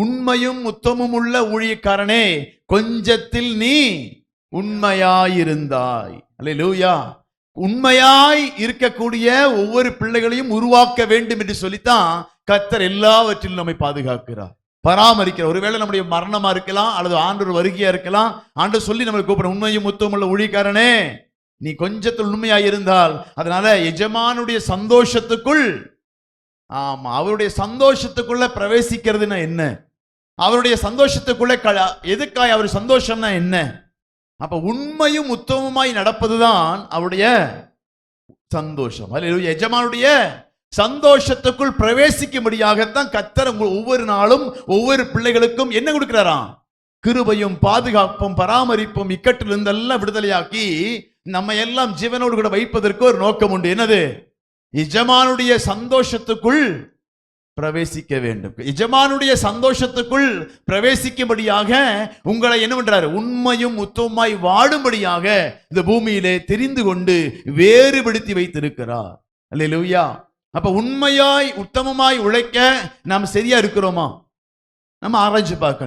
உண்மையும் உத்தமும் உள்ள ஊழியக்காரனே கொஞ்சத்தில் நீ உண்மையாயிருந்தாய். அல்ல லூயா உண்மையாய் இருக்கக்கூடிய ஒவ்வொரு பிள்ளைகளையும் உருவாக்க வேண்டும் என்று சொல்லித்தான் கத்தர் எல்லாவற்றிலும் நம்மை பாதுகாக்கிறார். பராமரிக்கிறார் ஒருவேளை நம்முடைய மரணமா இருக்கலாம் அல்லது ஆண்டவர் வருகையா இருக்கலாம் ஆண்டு சொல்லி நம்மளுக்கு கூப்பிட உண்மையும் உத்தமுள்ள ஊழியக்காரனே நீ கொஞ்சத்தில் உண்மையாய் இருந்தால் அதனால எஜமானுடைய சந்தோஷத்துக்குள் ஆமா அவருடைய சந்தோஷத்துக்குள்ள பிரவேசிக்கிறதுனா என்ன? அவருடைய சந்தோஷத்துக்குள்ளே க- எதுக்காய் அவர் சந்தோஷம்னா என்ன? அப்ப உண்மையும் உத்தமமாய் நடப்பதுதான் அவருடைய சந்தோஷம். அல்லேலூயா. எஜமானுடைய சந்தோஷத்துக்குள் பிரவேசிக்கும்படியாகத்தான் கத்தர் உங்க ஒவ்வொரு நாளும் ஒவ்வொரு பிள்ளைகளுக்கும் என்ன கொடுக்கிறாராம்? கிருபையும் பாதுகாப்பும் பராமரிப்பும் இக்கட்டிலிருந்து எல்லாம் விடுதலையாக்கி நம்ம எல்லாம் ஜீவனோடு கூட வைப்பதற்கு ஒரு நோக்கம் உண்டு. என்னது? எஜமானுடைய சந்தோஷத்துக்குள் பிரவேசிக்க வேண்டும். எஜமானுடைய சந்தோஷத்துக்குள் பிரவேசிக்கும்படியாக உங்களை என்ன பண்றாரு? உண்மையும் உத்தமமாய் வாடும்படியாக இந்த பூமியிலே தெரிந்து கொண்டு வேறுபடுத்தி வைத்திருக்கிறார். அல்லேலூயா அப்ப உண்மையாய் உத்தமமாய் உழைக்க நாம் சரியா இருக்கிறோமா? நம்ம ஆராய்ச்சி பார்க்கணும்.